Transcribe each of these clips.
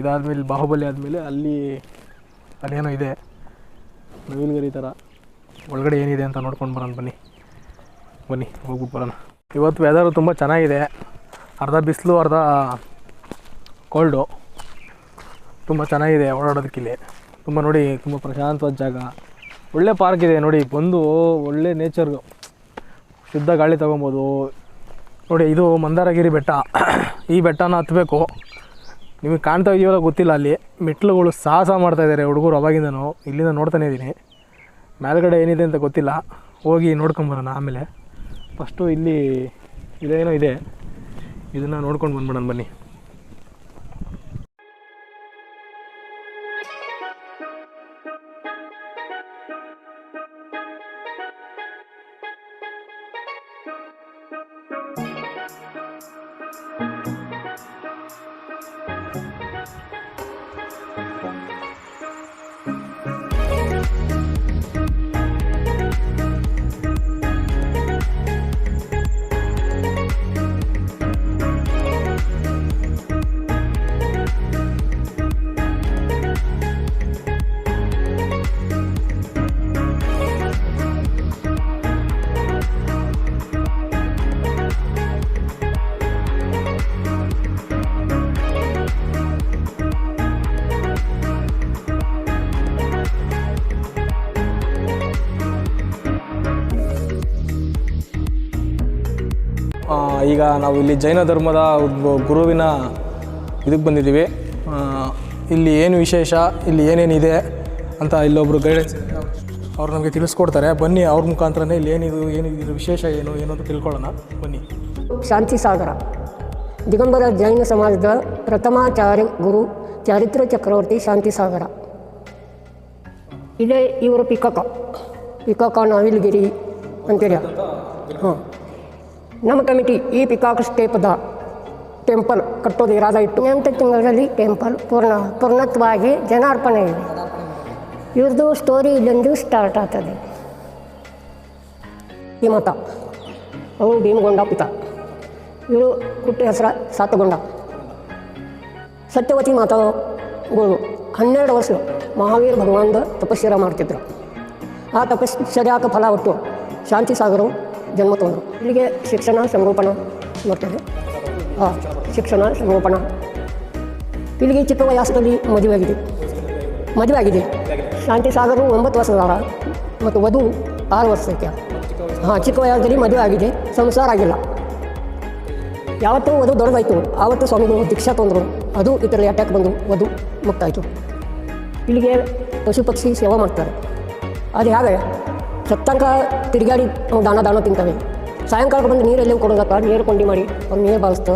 ಇದಾದಮೇಲೆ ಬಾಹುಬಲಿ ಆದಮೇಲೆ ಅಲ್ಲಿ ಅಲ್ಲೇನೋ ಇದೆ. ನವಿಲುಗರಿ ಥರ ಒಳಗಡೆ ಏನಿದೆ ಅಂತ ನೋಡ್ಕೊಂಡು ಬರೋಣ ಬನ್ನಿ. ಬನ್ನಿ ಹೋಗ್ಬಿಟ್ಟು ಬರೋಣ. ಇವತ್ತು ವೆದರು ತುಂಬ ಚೆನ್ನಾಗಿದೆ. ಅರ್ಧ ಬಿಸಿಲು, ಅರ್ಧ ಕೋಲ್ಡು ತುಂಬ ಚೆನ್ನಾಗಿದೆ ಓಡಾಡೋದಕ್ಕಿಲ್ಲಿ ತುಂಬ ನೋಡಿ, ತುಂಬ ಪ್ರಶಾಂತವಾದ ಜಾಗ. ಒಳ್ಳೆ ಪಾರ್ಕ್ ಇದೆ ನೋಡಿ, ಬಂದು ಒಳ್ಳೆ ನೇಚರ್ ಶುದ್ಧ ಗಾಳಿ ತೊಗೊಬೋದು. ನೋಡಿ, ಇದು ಮಂದಾರಗಿರಿ ಬೆಟ್ಟ. ಈ ಬೆಟ್ಟನ ಹತ್ತಬೇಕು ನಿಮಗೆ ಕಾಣ್ತಾ ಇದೆಯಲ್ಲ ಗೊತ್ತಿಲ್ಲ ಅಲ್ಲಿ. ಮೆಟ್ಲುಗಳು ಸಾಹಸ ಮಾಡ್ತಾ ಇದ್ದಾರೆ ಹುಡುಗರು ಅವಾಗಿಂದನೂ. ಇಲ್ಲಿಂದ ನೋಡ್ತಾನೆ ಇದ್ದೀನಿ ಮೇಲ್ಗಡೆ ಏನಿದೆ ಅಂತ ಗೊತ್ತಿಲ್ಲ. ಹೋಗಿ ನೋಡ್ಕೊಂಬರೋಣ ಆಮೇಲೆ. ಫಸ್ಟು ಇಲ್ಲಿ ಇದೇನೋ ಇದೆ. ಇದನ್ನು ನೋಡ್ಕೊಂಡು ಬಂದ್ಬಿಡೋಣ ಬನ್ನಿ. ಈಗ ನಾವು ಇಲ್ಲಿ ಜೈನ ಧರ್ಮದ ಗುರುವಿನ ಇದಕ್ಕೆ ಬಂದಿದ್ದೀವಿ. ಇಲ್ಲಿ ಏನು ವಿಶೇಷ? ಇಲ್ಲಿ ಏನೇನಿದೆ ಅಂತ ಇಲ್ಲೊಬ್ಬರು ಗೈಡೆನ್ಸ್ ಅವ್ರು ನಮಗೆ ತಿಳಿಸ್ಕೊಡ್ತಾರೆ. ಬನ್ನಿ ಅವ್ರ ಮುಖಾಂತರನೇ ಇಲ್ಲಿ ಏನಿದು ಏನು ವಿಶೇಷ ಏನು ಏನು ಅಂತ ತಿಳ್ಕೊಳ್ಳೋಣ. ಬನ್ನಿ. ಶಾಂತಿ ಸಾಗರ. ದಿಗಂಬರ ಜೈನ ಸಮಾಜದ ಪ್ರಥಮಾಚಾರ್ಯ ಗುರು ಚಾರಿತ್ರ ಚಕ್ರವರ್ತಿ ಶಾಂತಿ ಸಾಗರ. ಇದೇ ಇವರು ಪಿಕಕ. ಪಿಕಾಕ ನಾವಿಲ್ಗಿರಿ ಅಂತೇಳಿ ಹಾಂ ನಮ್ಮ ಕಮಿಟಿ ಈ ಪಿಕಾಕ್ಸ್ ಸ್ಟೇಪದ ಟೆಂಪಲ್ ಕಟ್ಟೋದು ಇರಾದ ಇಟ್ಟು ಎಂಟು ತಿಂಗಳಲ್ಲಿ ಟೆಂಪಲ್ ಪೂರ್ಣ, ಪೂರ್ಣತ್ವವಾಗಿ ಜನಾರ್ಪಣೆ ಇದೆ. ಇವ್ರದ್ದು ಸ್ಟೋರಿ ಇಲ್ಲೊಂದು ಸ್ಟಾರ್ಟ್ ಆಗ್ತದೆ. ಈ ಮತ ಅವನು ಭೀಮಗೊಂಡ ಪಿತ. ಇವರು ಹುಟ್ಟಿ ಹೆಸರ ಸಾತಗೊಂಡ. ಸತ್ಯವತಿ ಮಾತಾಗಳು ಹನ್ನೆರಡು ವರ್ಷ ಮಹಾವೀರ ಭಗವಾನ್ದ ತಪಸ್ಸರ ಮಾಡ್ತಿದ್ರು. ಆ ತಪಸ್ಸರ್ಯಾಕ ಫಲ ಒಟ್ಟು ಶಾಂತಿ ಸಾಗರು ಜನ್ಮ ತಗೊಂಡ್ರು ಇಲ್ಲಿಗೆ ಶಿಕ್ಷಣ, ಸಂಗೋಪನ ನೋಡ್ತೇವೆ. ಹಾಂ ಶಿಕ್ಷಣ, ಸಂಗೋಪನ. ಇಲ್ಲಿಗೆ ಚಿಕ್ಕ ವಯಸ್ಸಲ್ಲಿ ಮದುವೆ ಆಗಿದೆ. ಮದುವೆ ಆಗಿದೆ. ಶಾಂತಿ ಸಾಗರು ಒಂಬತ್ತು ವರ್ಷದವರ ಮತ್ತು ವಧು ಆರು ವರ್ಷಕ್ಕೆ ಹಾಂ, ಚಿಕ್ಕ ವಯಸ್ಸಲ್ಲಿ ಮದುವೆ ಆಗಿದೆ. ಸಂಸಾರ ಆಗಿಲ್ಲ. ಯಾವತ್ತೂ ವಧು ದೊಡ್ಡದಾಯಿತು. ಆವತ್ತು ಸ್ವಾಮಿಗಳು ದೀಕ್ಷಾ ತೊಂದರು. ಅದು ಇದರಲ್ಲಿ ಅಟ್ಯಾಕ್ ಬಂದು ವಧು ಮುಕ್ತಾಯಿತು. ಇಲ್ಲಿಗೆ ಪಶು ಪಕ್ಷಿ ಸೇವಾ ಮಾಡ್ತಾರೆ. ಅದು ಹೇಗೆ? ಸತ್ತಂಕ ತಿರುಗಾಡಿ ದಾನ ದಾನ ತಿಂತವೆ ಸಾಯಂಕಾಲ ಬಂದು ನೀರೆಲ್ಲ ಕೊಡೋದಕ್ಕ ನೀರು ಕೊಂಡಿ ಮಾಡಿ ಅವ್ರು ನೀರು ಬಾಳಿಸ್ತು,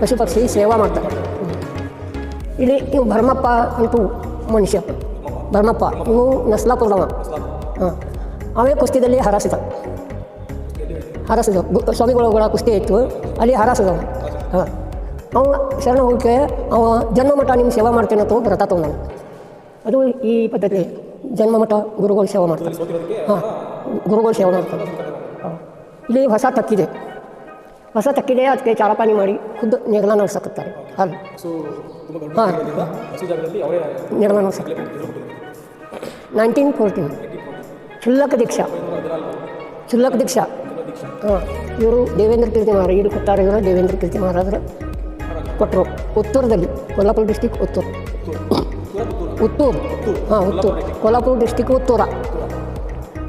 ಪಶು ಪಕ್ಷಿ ಸೇವಾ ಮಾಡ್ತಾರೆ. ಇಲ್ಲಿ ಇವು ಭರಮಪ್ಪ ಅಂತೂ ಮನುಷ್ಯ. ಭರಮಪ್ಪ, ಇವು ನಸ್ಲಾಪುರದವ. ಹಾಂ. ಅವೇ ಕುಸ್ತಿದಲ್ಲಿ ಹರಾಸಿದ. ಹರಸಿದ ಸ್ವಾಮಿಗಳ ಕುಸ್ತಿ ಇತ್ತು, ಅಲ್ಲಿ ಹರಸಿದ ಹಾಂ. ಅವ ಶರಣ ಹೋಗಕ್ಕೆ ಅವ ಜನ್ಮಮಠ ನಿಮ್ಮ ಸೇವಾ ಮಾಡ್ತೇನೆ ಅಂತ ವ್ರತ ತಗೊಂಡು ಅದು ಈ ಪದ್ಧತಿ. ಜನ್ಮಮಠ ಗುರುಗಳು ಸೇವಾ ಮಾಡ್ತಾರೆ. ಹಾಂ. ಗುರುಗಳು ಸೇವನೆ ಇರ್ತದೆ. ಇಲ್ಲಿ ಹೊಸ ತಕ್ಕಿದೆ. ಹೊಸ ತಕ್ಕಿದೆ ಅದಕ್ಕೆ ಚಾರಪಾನಿ ಮಾಡಿ ಖುದ್ದು ನಿಗಲ ನಡೆಸಕತ್ತಾರೆ. ಅಲ್ಲಿ ಹಾಂ. ನಿರ್ಮಾಣ ನಡೆಸ ನೈನ್ಟೀನ್ ಫೋರ್ಟೀನ್ ಚುಲ್ಲಕ ದೀಕ್ಷಾ. ಚುಲ್ಲಕ ದೀಕ್ಷಾ. ಹಾಂ. ಇವರು ದೇವೇಂದ್ರ ಕೀರ್ತಿ ಮಹಾರಾಜ ಇಲ್ಲಿ ಕೊಟ್ಟಾರ ಇವರು ದೇವೇಂದ್ರ ಕೀರ್ತಿ ಮಹಾರಾಜರು ಕೊಟ್ಟರು ಉತ್ತೂರದಲ್ಲಿ ಕೊಲ್ಲಾಪುರ ಡಿಸ್ಟಿಕ್ ಉತ್ತೂರು. ಉತ್ತೂರು. ಹಾಂ ಉತ್ತೂರು. ಕೊಲ್ಲಾಪುರ ಡಿಸ್ಟಿಕ್ ಉತ್ತೂರ.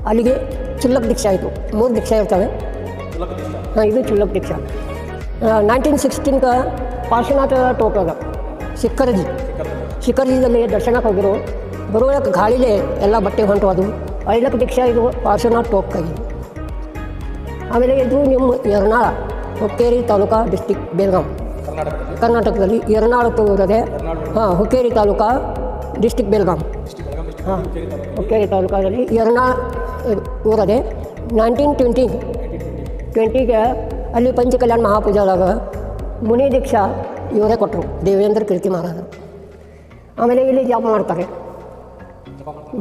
ಅಲ್ಲಿಗೆ ಚುಲ್ಲಕ್ ದೀಕ್ಷಾ ಆಯಿತು. ಮೂರು ದೀಕ್ಷಾ ಇರ್ತವೆ. ಹಾಂ, ಇದು ಚುಲ್ಲಕ್ ದೀಕ್ಷಾ. ನೈನ್ಟೀನ್ ಸಿಕ್ಸ್ಟೀನ್ಗೆ ಪಾರ್ಶ್ವನಾಥ ಅದ ಶಿಖರ್ಜಿ. ಶಿಖರ್ಜಿದಲ್ಲಿ ದರ್ಶನಕ್ಕೆ ಹೋಗಿರು ಬರುವಾಗ ಗಾಳಿಲೆ ಎಲ್ಲ ಬಟ್ಟೆ ಹೊಂಟು ಅದು. ಐಲಕ್ಕೆ ದೀಕ್ಷಾ ಇದು ಪಾರ್ಶ್ವನಾಥ್ ಟೋಕ ಕೈ ಆಮೇಲೆ ಇದು ನಿಮ್ಮ ಎರ್ನಾಳ, ಹುಕ್ಕೇರಿ ತಾಲೂಕಾ ಡಿಸ್ಟಿಕ್ ಬೆಳಗಾಂ ಕರ್ನಾಟಕದಲ್ಲಿ ಎರ್ನಾಳಕ್ಕೆ ಇರೋದೆ ಹಾಂ, ಹುಕ್ಕೇರಿ ತಾಲೂಕಾ ಡಿಸ್ಟಿಕ್ ಬೆಳಗಾಂ ಹಾಂ, ಹುಕ್ಕೇರಿ ತಾಲೂಕಾದಲ್ಲಿ ಯರ್ನಾಳ ಊರದೆ ನೈನ್ಟೀನ್ ಟ್ವೆಂಟಿ ಟ್ವೆಂಟಿಗೆ ಅಲ್ಲಿ ಪಂಚಕಲ್ಯಾಣ ಮಹಾಪೂಜಾದಾಗ ಮುನಿ ದೀಕ್ಷಾ ಇವರೇ ಕೊಟ್ಟರು ದೇವೇಂದ್ರ ಕೀರ್ತಿ ಮಹಾರಾಜರು. ಆಮೇಲೆ ಇಲ್ಲಿ ಜಾಪ ಮಾಡ್ತಾರೆ.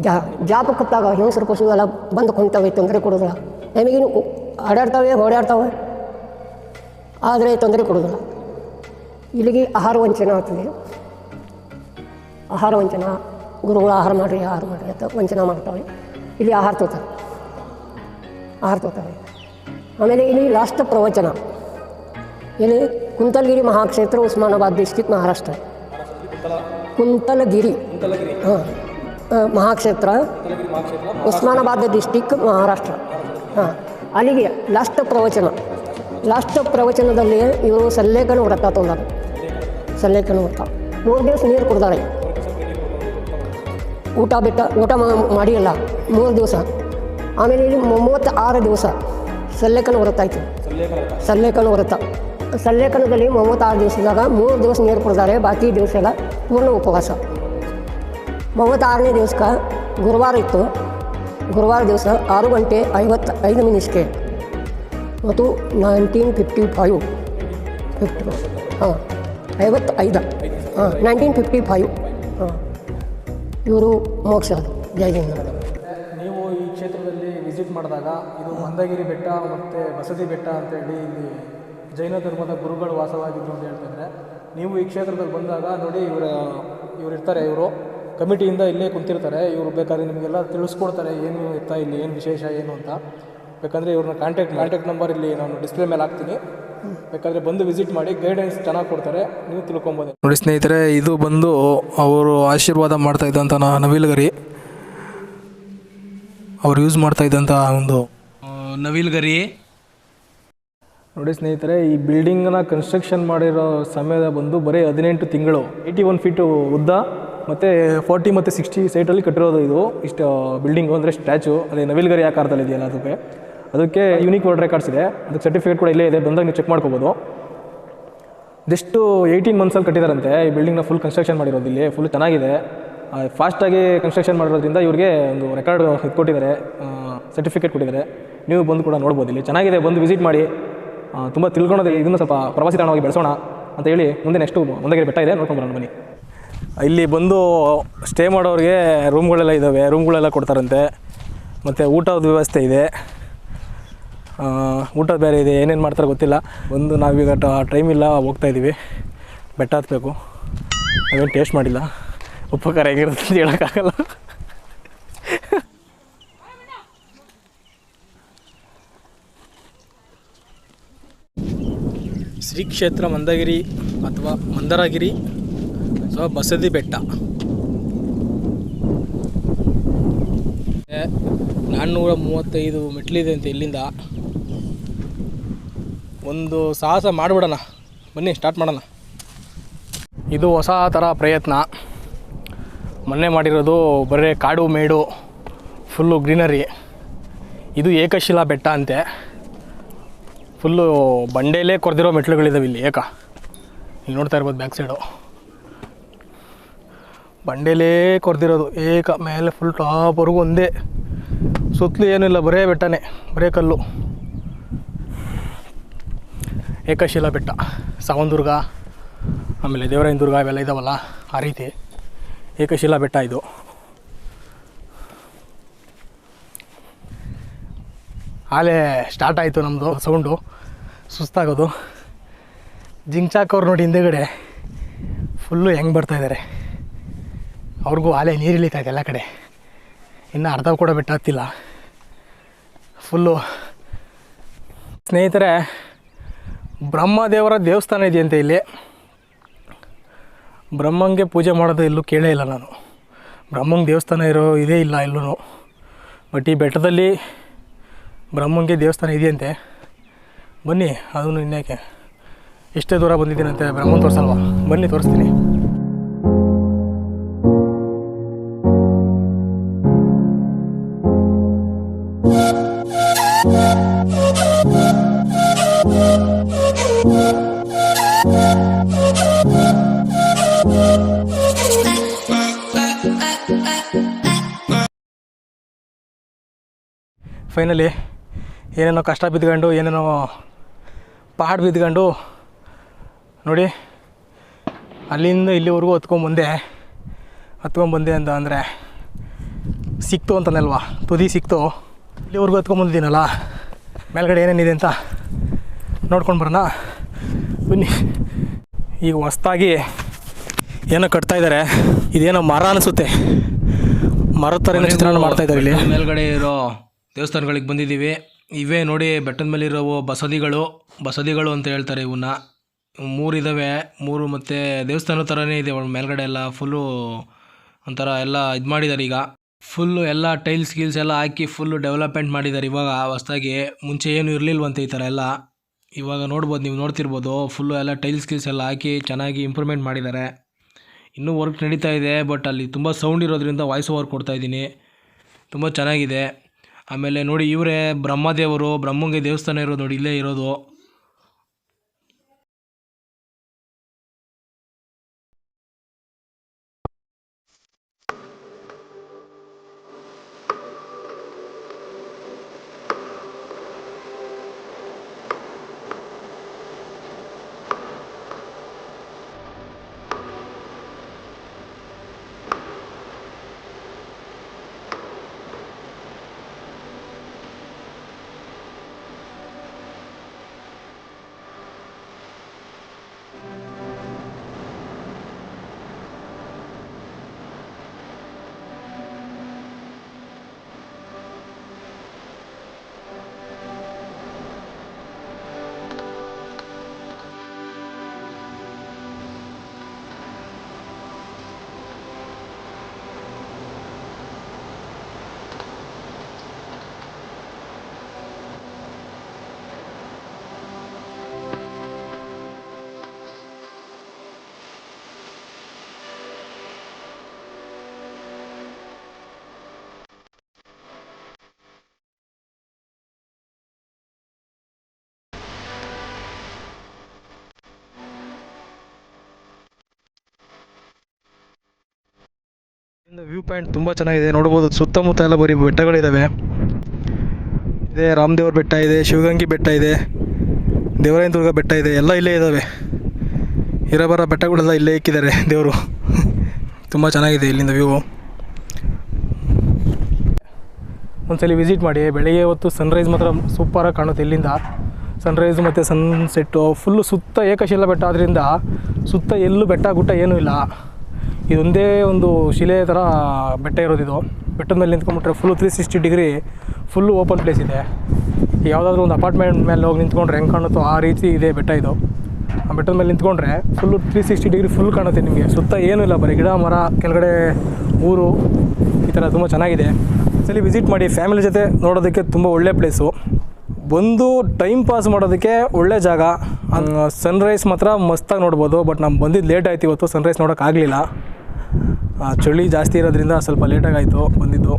ಜಾ ಜಾಪ ಕೊಟ್ಟಾಗ ಹೆಂಗಸರು ಪಶು ಎಲ್ಲ ಬಂದು ಕುಂತವೆ ತೊಂದರೆ ಕೊಡೋದಿಲ್ಲ ನಮಗಿನ್ನು ಆಡಾಡ್ತಾವೆ ಓಡಾಡ್ತಾವೆ. ಆದರೆ ತೊಂದರೆ ಕೊಡೋದಿಲ್ಲ ಇಲ್ಲಿಗೆ ಆಹಾರ ವಂಚನೆ ಆಗ್ತದೆ. ಆಹಾರ ವಂಚನೆ, ಗುರುಗಳು ಆಹಾರ ಮಾಡಿರಿ ಆಹಾರ ಮಾಡಿರಿ ಅಂತ ವಂಚನ ಮಾಡ್ತಾವೆ. ಇಲ್ಲಿ ಆಹಾರ ತೋತಾರೆ. ಆಹಾರ ತೋತಾರೆ ಆಮೇಲೆ ಇಲ್ಲಿ ಲಾಸ್ಟ್ ಪ್ರವಚನ. ಇಲ್ಲಿ ಕುಂತಲಗಿರಿ ಮಹಾಕ್ಷೇತ್ರ ಉಸ್ಮಾನಾಬಾದ್ ಡಿಸ್ಟಿಕ್ ಮಹಾರಾಷ್ಟ್ರ. ಕುಂತಲಗಿರಿ. ಹಾಂ. ಮಹಾಕ್ಷೇತ್ರ. ಉಸ್ಮಾನಾಬಾದ್ ಡಿಸ್ಟಿಕ್ ಮಹಾರಾಷ್ಟ್ರ. ಹಾಂ. ಅಲ್ಲಿಗೆ ಲಾಸ್ಟ್ ಪ್ರವಚನ. ಲಾಸ್ಟ್ ಪ್ರವಚನದಲ್ಲಿ ಇವರು ಸಲ್ಲೇಖನ ವ್ರತ ತೊಂದರೆ. ಸಲ್ಲೇಖನ ವ್ರತ ಮೂರು ದಿವಸ ನೀರು ಕೊಡ್ತಾರೆ ಊಟ ಬಿಟ್ಟ ಊಟ ಮಾಡಿಯಲ್ಲ ಮೂರು ದಿವಸ. ಆಮೇಲೆ ಇಲ್ಲಿ ಮೂವತ್ತ ಆರು ದಿವಸ ಸಲ್ಲೇಖನ ವ್ರತ ಆಯಿತು. ಸಲ್ಲೇಖನ ವ್ರತ. ಸಲ್ಲೇಖನದಲ್ಲಿ ಮೂವತ್ತಾರು ದಿವಸದಾಗ ಮೂರು ದಿವಸ ನೀರು ಕೊಡ್ತಾರೆ ಬಾಕಿ ದಿವಸ ಎಲ್ಲ ಪೂರ್ಣ ಉಪವಾಸ. ಮೂವತ್ತಾರನೇ ದಿವಸಕ್ಕೆ ಗುರುವಾರ ಇತ್ತು. ಗುರುವಾರ ದಿವಸ ಆರು ಗಂಟೆ ಐವತ್ತು ಐದು ನಿಮಿಷಕ್ಕೆ ಮತ್ತು ನೈನ್ಟೀನ್ ಫಿಫ್ಟಿ ಫೈವ್ ಫಿಫ್ಟಿ ಹಾಂ ಐವತ್ತು ಐದು ಹಾಂ ನೈನ್ಟೀನ್ ಫಿಫ್ಟಿ ಫೈವ್ ಹಾಂ. ಇವರು ಮೋಕ್ಷ. ಜೈ ಕ್ಷೇತ್ರದಲ್ಲಿ ಮಾಡಿದಾಗ ಇದು ಮಂದಗಿರಿ ಬೆಟ್ಟ ಮತ್ತು ಬಸದಿ ಬೆಟ್ಟ ಅಂತೇಳಿ ಇಲ್ಲಿ ಜೈನ ಧರ್ಮದ ಗುರುಗಳು ವಾಸವಾಗಿದ್ದರು ಅಂತ ಹೇಳ್ತಿದ್ರೆ ನೀವು ಈ ಕ್ಷೇತ್ರದಲ್ಲಿ ಬಂದಾಗ ನೋಡಿ ಇವರ, ಇವ್ರು ಇರ್ತಾರೆ, ಇವರು ಕಮಿಟಿಯಿಂದ ಇಲ್ಲೇ ಕುಂತಿರ್ತಾರೆ. ಇವರು ಬೇಕಾದ್ರೆ ನಿಮಗೆಲ್ಲ ತಿಳಿಸ್ಕೊಡ್ತಾರೆ ಏನು ಇರ್ತಾ ಇಲ್ಲಿ, ಏನು ವಿಶೇಷ, ಏನು ಅಂತ. ಬೇಕಂದರೆ ಇವ್ರನ್ನ ಕಾಂಟ್ಯಾಕ್ಟ್ ಕಾಂಟ್ಯಾಕ್ಟ್ ನಂಬರ್ ಇಲ್ಲಿ ನಾನು ಡಿಸ್ಪ್ಲೇ ಮೇಲೆ ಹಾಕ್ತೀನಿ. ಬೇಕಾದರೆ ಬಂದು ವಿಸಿಟ್ ಮಾಡಿ ಗೈಡೆನ್ಸ್ ಚೆನ್ನಾಗಿ ಕೊಡ್ತಾರೆ. ನೀವು ತಿಳ್ಕೊಬೋದು. ನೋಡಿ ಸ್ನೇಹಿತರೆ, ಇದು ಬಂದು ಅವರು ಆಶೀರ್ವಾದ ಮಾಡ್ತಾ ಇದ್ದಂಥ ನವಿಲುಗರಿ. ಅವ್ರು ಯೂಸ್ ಮಾಡ್ತಾ ಇದ್ದಂಥ ಒಂದು ನವಿಲ್ಗರಿ ನೋಡಿ ಸ್ನೇಹಿತರೆ ಈ ಬಿಲ್ಡಿಂಗ್ನ ಕನ್ಸ್ಟ್ರಕ್ಷನ್ ಮಾಡಿರೋ ಸಮಯದ ಬಂದು ಬರೀ ಹದಿನೆಂಟು ತಿಂಗಳು. ಏಯ್ಟಿ ಒನ್ ಫೀಟು ಉದ್ದ ಮತ್ತು ಫೋರ್ಟಿ ಮತ್ತು ಸಿಕ್ಸ್ಟಿ ಸೈಟಲ್ಲಿ ಕಟ್ಟಿರೋದು ಇದು. ಇಷ್ಟು ಬಿಲ್ಡಿಂಗು ಅಂದರೆ ಸ್ಟ್ಯಾಚು ಅದೇ ನವಿಲ್ಗರಿ ಆಕಾರದಲ್ಲಿ ಇದೆಯಲ್ಲ ಅದಕ್ಕೆ. ಅದಕ್ಕೆ ಯೂನಿಕ್ ವರ್ಲ್ಡ್ ರೆಕಾರ್ಡ್ಸ್ ಇದೆ. ಅದಕ್ಕೆ ಸರ್ಟಿಫಿಕೇಟ್ ಕೂಡ ಇಲ್ಲೇ ಇದೆ. ಬಂದಾಗ ನೀವು ಚೆಕ್ ಮಾಡ್ಕೋಬೋದು. ಜಸ್ಟು ಏಯ್ಟೀನ್ ಮಂತ್ಸಲ್ಲಿ ಕಟ್ಟಿದಾರಂತೆ. ಈ ಬಿಲ್ಡಿಂಗ್ನ ಫುಲ್ ಕನ್ಸ್ಟ್ರಕ್ಷನ್ ಮಾಡಿರೋದು ಇಲ್ಲಿ. ಫುಲ್ ಚೆನ್ನಾಗಿದೆ. ಫಾಸ್ಟಾಗಿ ಕನ್ಸ್ಟ್ರಕ್ಷನ್ ಮಾಡಿರೋದ್ರಿಂದ ಇವ್ರಿಗೆ ಒಂದು ರೆಕಾರ್ಡ್ ಕೊಟ್ಟಿದ್ದಾರೆ ಸರ್ಟಿಫಿಕೇಟ್ ಕೊಟ್ಟಿದ್ದಾರೆ. ನೀವು ಬಂದು ಕೂಡ ನೋಡ್ಬೋದು ಇಲ್ಲಿ. ಚೆನ್ನಾಗಿದೆ, ಬಂದು ವಿಸಿಟ್ ಮಾಡಿ. ತುಂಬ ತಿಳ್ಕೊಳೋದು ಇದನ್ನು ಸ್ವಲ್ಪ ಪ್ರವಾಸಿ ತಾಣವಾಗಿ ಬೆಳೆಸೋಣ ಅಂತ ಹೇಳಿ ಮುಂದೆ ನೆಕ್ಸ್ಟು ಮುಂದಗಿರಿ ಬೆಟ್ಟ ಇದೆ. ನೋಡ್ಕೊಂಡು ಬರೋಣ, ಬನ್ನಿ. ಇಲ್ಲಿ ಬಂದು ಸ್ಟೇ ಮಾಡೋರಿಗೆ ರೂಮ್ಗಳೆಲ್ಲ ಇದ್ದಾವೆ ರೂಮ್ಗಳೆಲ್ಲ ಕೊಡ್ತಾರಂತೆ. ಮತ್ತು ಊಟದ ವ್ಯವಸ್ಥೆ ಇದೆ. ಊಟ ಬೇರೆ ಇದೆ. ಏನೇನು ಮಾಡ್ತಾರೆ ಗೊತ್ತಿಲ್ಲ. ಬಂದು ನಾವೀಗ ಟೈಮ್ ಇಲ್ಲ, ಹೋಗ್ತಾ ಇದ್ದೀವಿ ಬೆಟ್ಟ ಹತ್ತಬೇಕು ಅದೇನು ಟೇಸ್ಟ್ ಮಾಡಿಲ್ಲ. ಉಪಕಾರ ಹೇಗಿರುತ್ತೆ ಅಂತ ಹೇಳೋಕ್ಕಾಗಲ್ಲ. ಶ್ರೀ ಕ್ಷೇತ್ರ ಮಂದಗಿರಿ ಅಥವಾ ಮಂದರಗಿರಿ ಅಥವಾ ಬಸದಿ ಬೆಟ್ಟ. ನಾನ್ನೂರ ಮೂವತ್ತೈದು ಮೆಟ್ಲಿದೆ ಅಂತ ಇಲ್ಲಿಂದ. ಒಂದು ಸಾಹಸ ಮಾಡಿಬಿಡೋಣ. ಬನ್ನಿ ಸ್ಟಾರ್ಟ್ ಮಾಡೋಣ. ಇದು ಹೊಸ ಥರ ಪ್ರಯತ್ನ. ಮೊನ್ನೆ ಮಾಡಿರೋದು ಬರೀ ಕಾಡು ಮೇಡು, ಫುಲ್ಲು ಗ್ರೀನರಿ. ಇದು ಏಕಶಿಲಾ ಬೆಟ್ಟ ಅಂತೆ. ಫುಲ್ಲು ಬಂಡೆಯಲ್ಲೇ ಕೊರೆದಿರೋ ಮೆಟ್ಲುಗಳಿದ್ದಾವೆ ಇಲ್ಲಿ, ಏಕ. ಇಲ್ಲಿ ನೋಡ್ತಾ ಇರ್ಬೋದು ಬ್ಯಾಕ್ ಸೈಡು. ಬಂಡೆಯಲ್ಲೇ ಕೊರೆದಿರೋದು, ಏಕ ಮೇಲೆ ಫುಲ್ ಟಾಪ್ವರೆಗೂ ಒಂದೇ. ಸುತ್ತಲೂ ಏನಿಲ್ಲ ಬರೇ ಬೆಟ್ಟನೇ, ಬರೇ ಕಲ್ಲು. ಏಕಶಿಲಾ ಬೆಟ್ಟ ಸಾವಂದುರ್ಗ ಆಮೇಲೆ ದೇವರಾಯನ ದುರ್ಗ ಇವೆಲ್ಲ ಇದಾವಲ್ಲ, ಆ ರೀತಿ. ಏಕಶಿಲಾ ಬೆಟ್ಟ ಇದು. ಆಲೆ ಸ್ಟಾರ್ಟ್ ಆಯಿತು ನಮ್ಮದು ಸೌಂಡು ಸುಸ್ತಾಗೋದು. ಜಿಂಚಾಕ್ ಅವ್ರು ನೋಡಿ ಹಿಂದೆಗಡೆ ಫುಲ್ಲು ಹೆಂಗೆ ಬರ್ತಾಯಿದ್ದಾರೆ ಅವ್ರಿಗೂ ಆಲೆ ನೀರು ಇಳಿತಾ ಇದೆ ಎಲ್ಲ ಕಡೆ. ಇನ್ನು ಅರ್ಧ ಕೂಡ ಬೆಟ್ಟ ಹತ್ತಿಲ್ಲ. ಫುಲ್ಲು ಸ್ನೇಹಿತರೆ, ಬ್ರಹ್ಮದೇವರ ದೇವಸ್ಥಾನ ಇದೆಯಂತೆ ಇಲ್ಲಿ. ಬ್ರಹ್ಮಂಗೆ ಪೂಜೆ ಮಾಡೋದು ಎಲ್ಲೂ ಕೇಳೇ ಇಲ್ಲ ನಾನು. ಬ್ರಹ್ಮಂಗೆ ದೇವಸ್ಥಾನ ಇರೋ ಇದೇ ಇಲ್ಲ ಎಲ್ಲೂ ಬಟ್ ಈ ಬೆಟ್ಟದಲ್ಲಿ ಬ್ರಹ್ಮಂಗೆ ದೇವಸ್ಥಾನ ಇದೆಯಂತೆ. ಬನ್ನಿ, ಅದನ್ನು ಇನ್ಯಾಕೆ? ಎಷ್ಟೇ ದೂರ ಬಂದಿದ್ದೀನಂತೆ ಬ್ರಹ್ಮನ್ ತೋರಿಸಲ್ವಾ? ಬನ್ನಿ, ತೋರಿಸ್ತೀನಿ. ಫೈನಲಿ ಏನೇನೋ ಕಷ್ಟ ಬಿದ್ಕೊಂಡು ಏನೇನೋ ಪಹಾಡ್ ಬಿದ್ಕೊಂಡು ನೋಡಿ, ಅಲ್ಲಿಂದ ಇಲ್ಲಿವರೆಗೂ ಹತ್ಕೊಂಬಂದೆ. ಹತ್ಕೊಂಬಂದೆ ಅಂತ ಅಂದರೆ, ಸಿಕ್ತು ಅಂತನಲ್ವಾ? ತುದಿ ಸಿಕ್ತು. ಇಲ್ಲಿವರೆಗೂ ಹತ್ಕೊಂಬಂದಿದ್ದೀನಲ್ಲ? ಮೇಲ್ಗಡೆ ಏನೇನಿದೆ ಅಂತ ನೋಡ್ಕೊಂಡು ಬರೋಣ. ಬನ್ನಿ. ಈಗ ಹೊಸ್ದಾಗಿ ಏನೋ ಕಟ್ತಾ ಇದ್ದಾರೆ ಇದೇನೋ ಮರ ಅನಿಸುತ್ತೆ. ಮರದ ಥರ ಚಿತ್ರಣ ಮಾಡ್ತಾ ಇದ್ದಾರೆ ಇಲ್ಲಿ. ಮೇಲ್ಗಡೆ ಇರೋ ದೇವಸ್ಥಾನಗಳಿಗೆ ಬಂದಿದ್ದೀವಿ. ಇವೇ ನೋಡಿ ಬೆಟ್ಟದ ಮೇಲಿರೋ ಬಸದಿಗಳು ಬಸದಿಗಳು ಅಂತ ಹೇಳ್ತಾರೆ ಇವನ್ನ ಮೂರು ಇದ್ದಾವೆ ಮೂರು ಮತ್ತು ದೇವಸ್ಥಾನ ಥರನೇ ಇದೆ ಅವಳ ಮೇಲ್ಗಡೆ ಎಲ್ಲ. ಫುಲ್ಲು ಒಂಥರ ಎಲ್ಲ ಇದು ಮಾಡಿದ್ದಾರೆ ಈಗ. ಫುಲ್ಲು ಎಲ್ಲ ಟೈಲ್ಸ್ ಗೀಲ್ಸ್ ಎಲ್ಲ ಹಾಕಿ ಫುಲ್ಲು ಡೆವಲಪ್ಮೆಂಟ್ ಮಾಡಿದ್ದಾರೆ ಇವಾಗ ಹೊಸ್ದಾಗಿ. ಮುಂಚೆ ಏನು ಇರಲಿಲ್ವಂತೆ ಈ ಥರ ಎಲ್ಲ. ಇವಾಗ ನೋಡ್ಬೋದು, ನೀವು ನೋಡ್ತಿರ್ಬೋದು. ಫುಲ್ಲು ಎಲ್ಲ ಟೈಲ್ಸ್ ಗೀಲ್ಸ್ ಎಲ್ಲ ಹಾಕಿ ಚೆನ್ನಾಗಿ ಇಂಪ್ರೂವ್ಮೆಂಟ್ ಮಾಡಿದ್ದಾರೆ ಇನ್ನೂ ವರ್ಕ್ ನಡೀತಾ ಇದೆ ಬಟ್ ಅಲ್ಲಿ ತುಂಬ ಸೌಂಡ್ ಇರೋದ್ರಿಂದ ವಾಯ್ಸ್ ಓವರ್ ಕೊಡ್ತಾಯಿದ್ದೀನಿ ತುಂಬ ಚೆನ್ನಾಗಿದೆ. ಆಮೇಲೆ ನೋಡಿ ಇವರೇ ಬ್ರಹ್ಮದೇವರು ಬ್ರಹ್ಮಂಗೆ ದೇವಸ್ಥಾನ ಇರೋದು ನೋಡಿ ಇಲ್ಲೇ ಇರೋದು. ವ್ಯೂ ಪಾಯಿಂಟ್ ತುಂಬ ಚೆನ್ನಾಗಿದೆ. ನೋಡ್ಬೋದು ಸುತ್ತಮುತ್ತ ಎಲ್ಲ ಬರೀ ಬೆಟ್ಟಗಳಿದ್ದಾವೆ ಇದೆ ರಾಮದೇವ್ರ ಬೆಟ್ಟ ಇದೆ, ಶಿವಗಂಗೆ ಬೆಟ್ಟ ಇದೆ, ದೇವರಾಯನ ದುರ್ಗ ಬೆಟ್ಟ ಇದೆ, ಎಲ್ಲ ಇಲ್ಲೇ ಇದ್ದಾವೆ ಇರಬರ ಬೆಟ್ಟಗಳೆಲ್ಲ ಇಲ್ಲೇ ಇಕ್ಕಿದ್ದಾರೆ ದೇವರು. ತುಂಬ ಚೆನ್ನಾಗಿದೆ ಇಲ್ಲಿಂದ ವ್ಯೂ. ಒಂದ್ಸಲಿ ವಿಸಿಟ್ ಮಾಡಿ, ಬೆಳಗ್ಗೆ ಹೊತ್ತು ಸನ್ರೈಸ್ ಮಾತ್ರ ಸೂಪರಾಗಿ ಕಾಣುತ್ತೆ ಇಲ್ಲಿಂದ. ಸನ್ರೈಸ್ ಮತ್ತು ಸನ್ಸೆಟ್ಟು ಫುಲ್ಲು ಸುತ್ತ ಏಕಶಿಲಾ ಬೆಟ್ಟ ಆದ್ದರಿಂದ ಸುತ್ತ ಎಲ್ಲೂ ಬೆಟ್ಟ ಗುಟ್ಟ ಏನೂ ಇಲ್ಲ. ಇದೊಂದೇ ಒಂದು ಶಿಲೆ ಥರ ಬೆಟ್ಟ ಇರೋದಿದು ಬೆಟ್ಟದ ಮೇಲೆ ನಿಂತ್ಕೊಂಡ್ಬಿಟ್ರೆ full three sixty degree full open place ಇದೆ. ಯಾವುದಾದ್ರೂ ಒಂದು ಅಪಾರ್ಟ್ಮೆಂಟ್ ಮೇಲೆ ಹೋಗಿ ನಿಂತ್ಕೊಂಡ್ರೆ ಹೆಂಗೆ ಕಾಣುತ್ತೋ ಆ ರೀತಿ ಇದೆ ಬೆಟ್ಟ ಇದು. ಆ ಬೆಟ್ಟದ ಮೇಲೆ ನಿಂತ್ಕೊಂಡ್ರೆ full three sixty degree full ಕಾಣುತ್ತೆ ನಿಮಗೆ. ಸುತ್ತ ಏನೂ ಇಲ್ಲ, ಬರೀ ಗಿಡ, ಮರ, ಕೆಳಗಡೆ ಊರು. ಈ ಥರ ತುಂಬ ಚೆನ್ನಾಗಿದೆ. ಸಲ ವಿಸಿಟ್ ಮಾಡಿ. ಫ್ಯಾಮಿಲಿ ಜೊತೆ ನೋಡೋದಕ್ಕೆ ತುಂಬ ಒಳ್ಳೆ ಪ್ಲೇಸು ಬಂದು ಟೈಮ್ ಪಾಸ್ ಮಾಡೋದಕ್ಕೆ ಒಳ್ಳೆ ಜಾಗ. ಸನ್ರೈಸ್ ಮಾತ್ರ ಮಸ್ತಾಗಿ ನೋಡ್ಬೋದು ಬಟ್ ನಮ್ಮ ಬಂದಿದ್ದು ಲೇಟ್ ಆಯ್ತು ಇವತ್ತು ಸನ್ರೈಸ್ ನೋಡೋಕ್ಕಾಗಲಿಲ್ಲ ಚಳಿ ಜಾಸ್ತಿ ಇರೋದ್ರಿಂದ ಸ್ವಲ್ಪ ಲೇಟಾಗಿ ಆಯಿತು ಬಂದಿದ್ದು.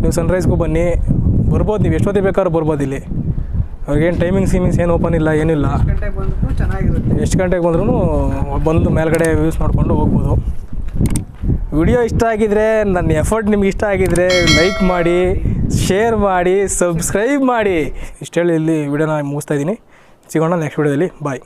ನೀವು ಸನ್ರೈಸ್ಗೂ ಬನ್ನಿ. ಬರ್ಬೋದು ನೀವು ಎಷ್ಟೊತ್ತಿಗೆ ಬೇಕಾದ್ರೂ ಬರ್ಬೋದು ಇಲ್ಲಿ. ಅವ್ರಿಗೇನು ಟೈಮಿಂಗ್ ಸೀಮಿಂಗ್ಸ್ ಏನು ಓಪನ್ ಇಲ್ಲ ಏನಿಲ್ಲ ಎಷ್ಟು ಗಂಟೆಗೆ ಬಂದ್ರೂ ಬಂದು ಮೇಲ್ಗಡೆ ವ್ಯೂಸ್ ನೋಡಿಕೊಂಡು ಹೋಗ್ಬೋದು. ವಿಡಿಯೋ ಇಷ್ಟ ಆಗಿದ್ರೆ ನನ್ನ ಎಫರ್ಟ್ ನಿಮ್ಗೆ ಇಷ್ಟ ಆಗಿದ್ರೆ ಲೈಕ್ ಮಾಡಿ ಶೇರ್ ಮಾಡಿ ಸಬ್ಸ್ಕ್ರೈಬ್ ಮಾಡಿ. ಇಷ್ಟು ಹೇಳಿ ಇಲ್ಲಿ ವಿಡಿಯೋನ ಮುಗಿಸ್ತಾ ಇದ್ದೀನಿ. ಸಿಗೋಣ ನೆಕ್ಸ್ಟ್ ವಿಡಿಯೋದಲ್ಲಿ. ಬಾಯ್